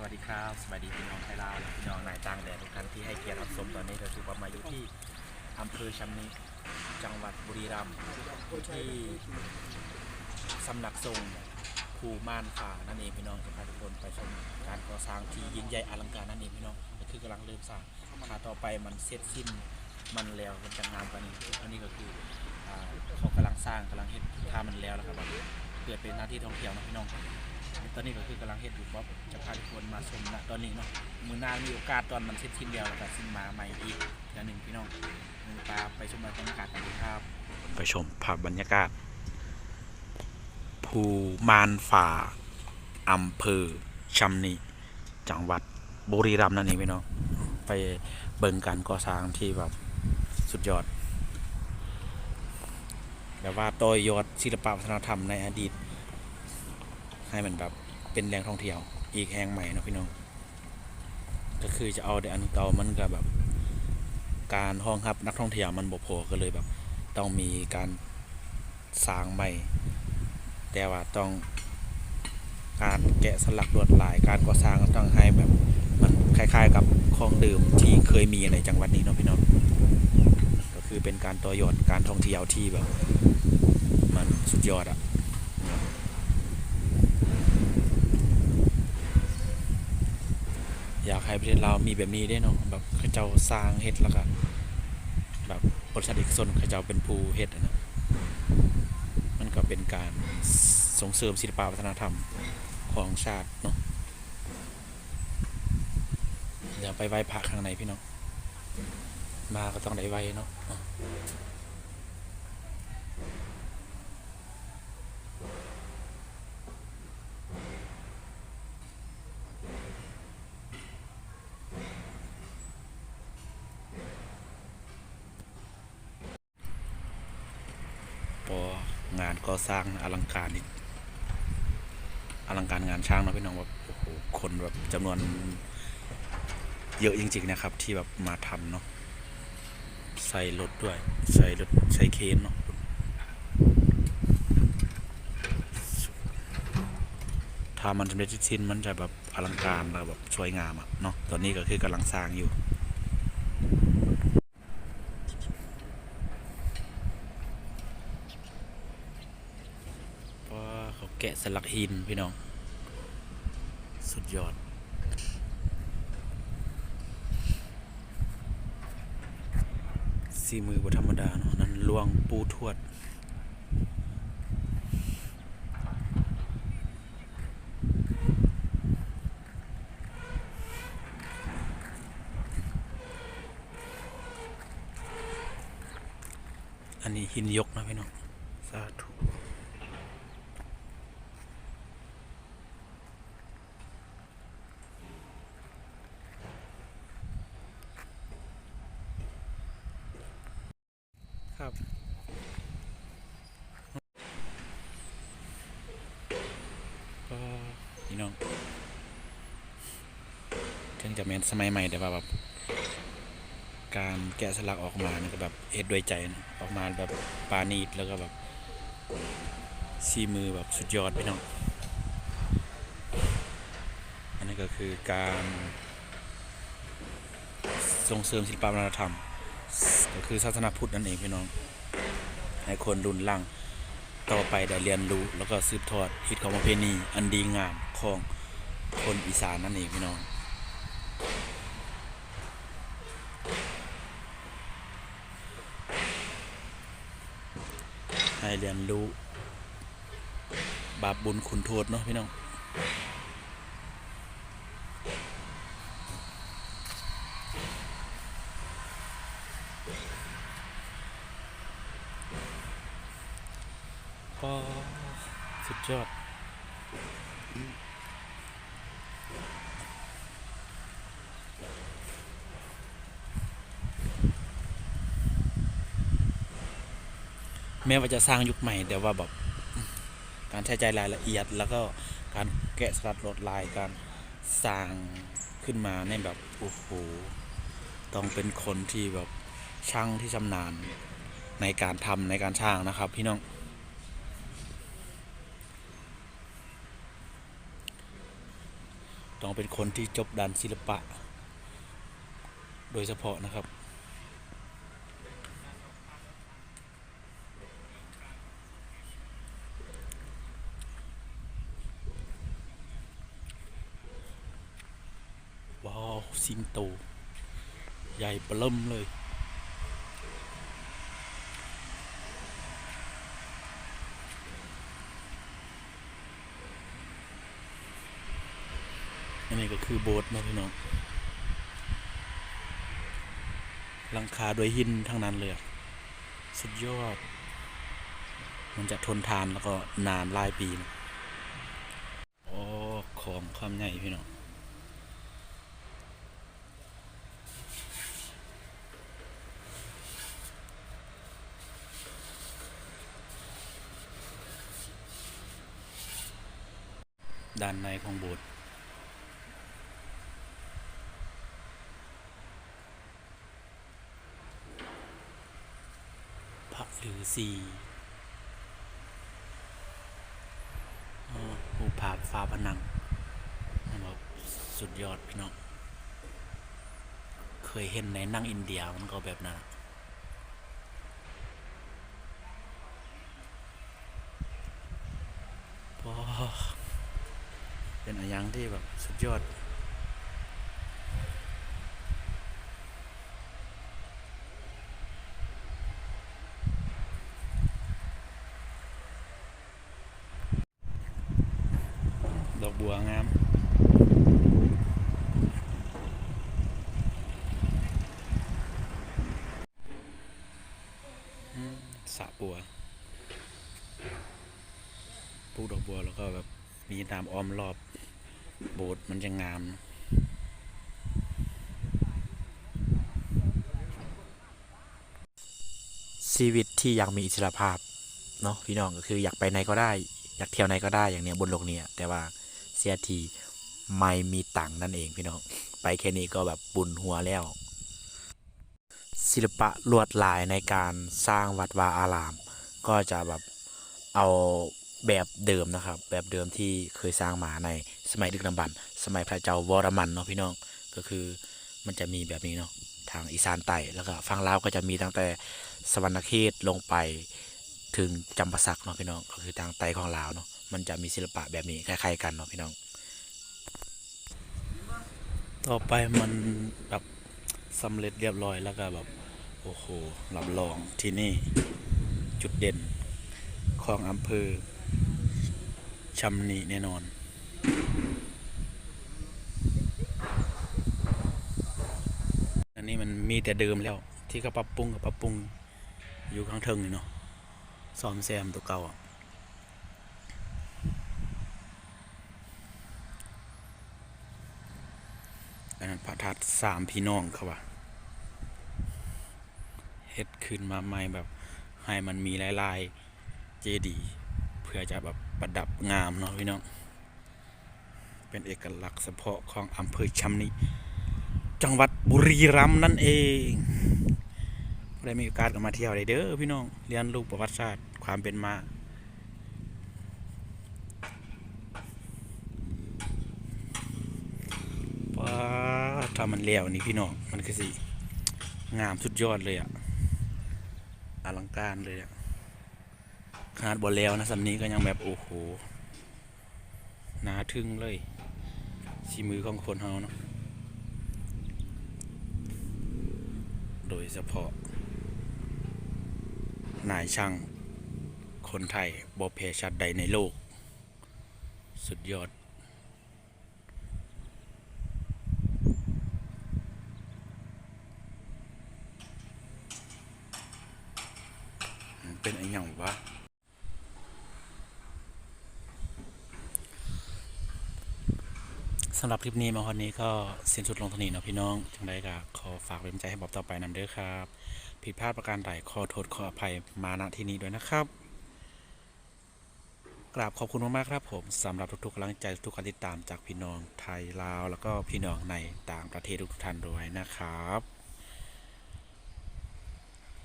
สวัสดีครับสวัสดีพี่น้องไทยลาวและพี่น้องนายต่างแดนทุกท่านที่ให้เกียรติรับชมตอนนี้เราถือว่ามาอยู่ที่อำเภอชำนิจังหวัดบุรีรัมย์อยู่ที่สำนักทรงภูม่านฝ่านั่นเองพี่น้องจะพาทุกคนไปชมการก่อสร้างที่ยิ่งใหญ่อลังการนั่นเองพี่น้องก็คือกำลังเริ่มสร้างขาต่อไปมันเสร็จสิ้นมันแล้วมันจะงามกว่านี้อันนี้ก็คือเขากำลังสร้างกำลังเห็นถ้ามันแล้วแล้วครับเกิดเป็นหน้าที่ท่องเที่ยวนะพี่น้อง ตอนนี้ก็คือกำลังเฮ็ดอยู่ป๊อบจะพาทุกคนมาชมนะตอนนี้เนาะมือหน้ามีโอกาสตอนมันเสร็จสิ้นแล้วแล้วก็สิ้นมาใหม่อีกเทื่อหนึ่งพี่น้องมือปลาไปชมบรรยากาศกันดีครับ ไปชมภาพบรรยากาศ ภูมานฝ่าอำเภอชำนิจังหวัดบุรีรัมย์นั่นเองพี่น้องไปเบิ่งการก่อสร้างที่แบบสุดยอดแบบว่าต่อยอดศิลปวัฒนธรรมในอดีต ให้มันแบบเป็นแหล่งท่องเที่ยว อีกแห่งใหม่นะพี่น้อง ก็คือจะเอาแต่อันเก่ามันก็แบบ การห้องรับนักท่องเที่ยวมันบ่พอก็เลยแบบ ต้องมีการสร้างใหม่ แต่ว่าต้องการแกะสลักลวดลายการก่อสร้างต้องให้แบบมันคล้าย ๆ กับของเดิมที่เคยมีในจังหวัดนี้เนาะพี่น้องก็คือเป็นการต่อยอดการท่องเที่ยวที่แบบ มันสุดยอดอะ อยประเทศเราวมีแบบนี้ได้เนาะแบบเขาเจ้าสร้างเฮ็ดแล้วก็แบบบริษัทเอกชนเขาเจ้าเป็นผู้เฮ็ดนะมันก็เป็นการส่งเสริมศิลปวัฒนธรรมของชาติเนาะเดี๋ยวไปไหว้พระข้างในพี่น้องมาก็ต้องได้ไหว้เนาะอะพอ งานก่อสร้างอลังการนี่อลังการงานช่างเนาะพี่น้องแบบโอ้โหคนแบบจำนวน เยอะจริงๆนะครับ ที่แบบมาทำเนาะใส่รถด้วย ใส่รถใส่เคนเนาะถ้ามันสำเร็จสิ้นมันจะแบบอลังการแล้วแบบสวยงามอะเนาะตอนนี้ก็คือกำลังสร้างอยู่ เพราะว่าเขาแกะ สลักหินพี่น้อง สุดยอด สีมือบธรรมดาเนาะนั่นลวงปูทวดอันนี้หินยกนะพี่น้อง สาธุ ครับ ก็พี่น้องถึงจะแมนสมัยใหม่แต่ว่าแบบการแกะสลักออกมานี่ก็แบบเฮ็ดด้วยใจนะออกมาแบบปาณีตแล้วก็แบบซีมือแบบสุดยอดพี่น้องอันนี้ก็คือการส่งเสริมศิลปวัฒนธรรม ก็คือศาสนาพุทธนั่นเองพี่น้องให้คนรุ่นหลัง ต่อไปได้เรียนรู้แล้วก็สืบทอดฮิตของประเพณีอันดีงามของคนอีสานนั่นเองพี่น้องให้เรียนรู้ บาปบุญคุณโทษเนาะพี่น้อง ก็สุดยอด แม้ว่าจะสร้างยุคใหม่ แต่ว่าแบบการใช้ใจรายละเอียด แล้วก็การแกะสลักลวดลายการสร้างขึ้นมาในแบบโอ้โหต้องเป็นคนที่แบบช่างที่ชำนาญในการทำในการช่างนะครับพี่น้อง ต้องเป็นคนที่จบด้านศิลปะ โดยเฉพาะนะครับ ว้าว สิงโต ใหญ่ปลื้มเลย นนี้ก็คือโบสถ์นะพี่น้องหลังคาโดวยหินทั้งนั้นเลยสุดยอด มันจะทนทานแล้วก็นานหลายปีนะโอ้ของความใหญ่พี่น้องด้านในของโบสถ์ พระฤาษีอ๋อหูผาฟ้าผนังนะครับสุดยอดพี่น้อง เคยเห็นในนั่งอินเดียมันก็แบบนั้นพอเป็นอะไรยังที่แบบสุดยอด บัวงามสระบัวปลูกดอกบัวแล้วก็แบบมีน้ำอ้อมรอบโบสถ์มันจะงามชีวิตที่อยากมีอิสรภาพเนาะพี่น้องก็คืออยากไปไหนก็ได้ อยากเที่ยวไหนก็ได้อย่างเนี้ยบนโลกเนี้ยแต่ว่า เสียทีไม่มีตังนั่นเองพี่น้อง ไปแค่นี้ก็แบบบุญหัวแล้ว ศิลปะลวดลายในการสร้างวัดวาอาราม ก็จะแบบเอาแบบเดิมนะครับ แบบเดิมที่เคยสร้างมาในสมัยดึกดำบรรพ์สมัยพระเจ้าวรมันเนาะพี่น้องก็คือมันจะมีแบบนี้เนาะทางอีสานใต้แล้วก็ฝั่งลาวก็จะมีตั้งแต่สวรรณเขตลงไปถึงจำปาสักเนาะพี่น้องก็คือทางไตของลาวเนาะ มันจะมีศิลปะแบบนี้คล้ายๆกันเนาะพี่น้อง ต่อไปมันแบบสำเร็จเรียบร้อยแล้วก็แบบโอ้โหรับรองที่นี่จุดเด่นของอำเภอชำนีแน่นอนอันนี้มันมีแต่เดิมแล้วที่เขาปรับปรุงกับปรับปรุงอยู่ข้างเทิงนี่เนาะซ่อมแซมตัวเก่าอะอันนั้น พระธาตุสามพี่น้องเขาว่าเฮ็ดขึ้นมาใหม่แบบให้มันมีลายๆเจดีย์เพื่อจะแบบประดับงามเนาะพี่น้อง เป็นเอกลักษณ์เฉพาะของอำเภอชำนิจังหวัดบุรีรัมย์นั่นเองได้มีโอกาสก็มาเที่ยวได้เด้อพี่น้อง เรียนรู้ประวัติศาสตร์ความเป็นมาว้า ถ้ามันแล้วนี่พี่น้องมันคือสิ งามสุดยอดเลยอะอลังการเลยอะขนาดบอลแล้วนะสำนี้ก็ยังแบบ โอ้โหนาทึ่งเลยชีมือของคนเฮาเนาะโดยเฉพาะ นายช่าง คนไทยบอเพชัดใดในโลก สุดยอด มันเป็นไอ้หยังวะ สำหรับคลิปนี้มาวันนี้ก็สิ้นสุดลงเทานี้เนาะพี่น้องจังไดก็ขอฝากเป็นกำใจให้บอบต่อไปนำเด้อครับ ผิดพลาดประการใดขอโทษขออภัยมาณที่นี้ด้วยนะครับ กราบขอบคุณมากๆครับผมสำหรับทุกๆกำลังใจทุกการติดตามจากพี่น้องไทยลาว แล้วก็พี่น้องในต่างประเทศทุกท่านด้วยนะครับ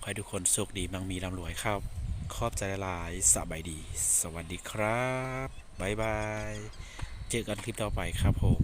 ขอให้ทุกคนโชคดีมั่งมีร่ำรวยครับขอบใจหลายสบายดี สวัสดีครับบ๊ายบาย จอกันคลิปต่อไปครับผม